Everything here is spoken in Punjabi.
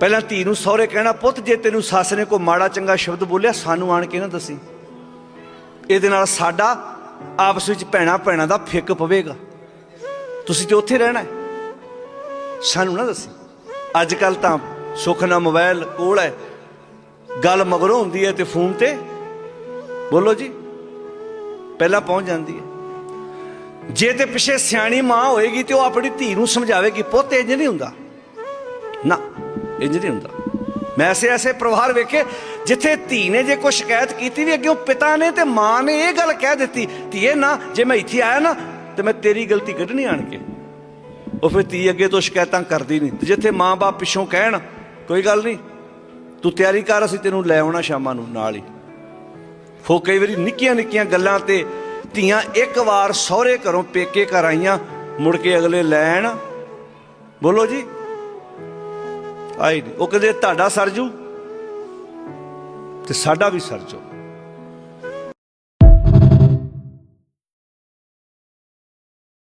ਪਹਿਲਾਂ ਧੀ ਨੂੰ ਸਹੁਰੇ ਕਹਿਣਾ, ਪੁੱਤ, ਜੇ ਤੈਨੂੰ ਸੱਸ ਨੇ ਕੋਈ ਮਾੜਾ ਚੰਗਾ ਸ਼ਬਦ ਬੋਲਿਆ, ਸਾਨੂੰ ਆਣ ਕੇ ਨਾ ਦੱਸੀ। ਇਹਦੇ ਨਾਲ ਸਾਡਾ ਆਪਸ ਵਿੱਚ ਭੈਣਾ ਭੈਣਾ ਦਾ ਫਿੱਕ ਪਵੇਗਾ। ਤੁਸੀਂ ਤੇ ਉੱਥੇ ਰਹਿਣਾ ਸਾਨੂੰ ਨਾ ਦੱਸੀ। ਅੱਜ ਕੱਲ ਤਾਂ ਸੁੱਖ ਨਾ ਮੋਬਾਈਲ ਕੋਲ ਹੈ। ਗੱਲ ਮਗਰੋਂ ਹੁੰਦੀ ਹੈ ਤੇ ਫੋਨ ਤੇ। ਬੋਲੋ ਜੀ, ਪਹਿਲਾਂ ਪਹੁੰਚ ਜਾਂਦੀ ਹੈ। ਜੇ ਤੇ ਪਿੱਛੇ ਸਿਆਣੀ ਮਾਂ ਹੋਏਗੀ ਤੇ ਉਹ ਆਪਣੀ ਧੀ ਨੂੰ ਸਮਝਾਵੇਗੀ, ਪੁੱਤ ਇੰਜ ਨਹੀਂ ਹੁੰਦਾ। ਨਾ। ਇੰਜ ਨਹੀਂ ਹੁੰਦਾ। ਮੈਂ ਐਸੇ ਐਸੇ ਪਰਿਵਾਰ ਵੇਖੇ, ਜਿੱਥੇ ਧੀ ਨੇ ਜੇ ਕੋਈ ਸ਼ਿਕਾਇਤ ਕੀਤੀ ਵੀ ਅੱਗੇ ਉਹ ਪਿਤਾ ਨੇ ਤੇ ਮਾਂ ਨੇ ਇਹ ਗੱਲ ਕਹਿ ਦਿੱਤੀ, ਧੀਏ ਨਾ, ਜੇ ਮੈਂ ਇੱਥੇ ਆਇਆ ਨਾ, ਤੇ ਮੈਂ ਤੇਰੀ ਗਲਤੀ ਕੱਢਣੀ ਆਣ ਕੇ। ਉਹ ਫਿਰ ਧੀ ਅੱਗੇ ਤੋਂ ਸ਼ਿਕਾਇਤਾਂ ਕਰਦੀ ਨਹੀਂ। ਜਿੱਥੇ ਮਾਂ-ਬਾਪ ਪਿੱਛੋਂ ਕਹਿਣ, ਕੋਈ ਗੱਲ ਨਹੀਂ, ਤੂੰ ਤਿਆਰੀ ਕਰ, ਅਸੀਂ ਤੈਨੂੰ ਲੈ ਆਉਣਾ ਸ਼ਾਮਾਂ ਨੂੰ ਨਾਲ ਹੀ। ਫੋ ਕਈ ਵਾਰੀ ਨਿੱਕੀਆਂ ਨਿੱਕੀਆਂ ਗੱਲਾਂ ਤੇ ਧੀਆਂ ਇੱਕ ਵਾਰ ਸਹੁਰੇ ਘਰੋਂ ਪੇਕੇ ਘਰ ਆਈਆਂ, ਮੁੜ ਕੇ ਅਗਲੇ ਲੈਣ, ਬੋਲੋ ਜੀ ਆਈ ਨਹੀਂ। ਉਹ ਕਹਿੰਦੇ ਤੁਹਾਡਾ ਸਰਜੂ ਤੇ ਸਾਡਾ ਵੀ ਸਰਜੂ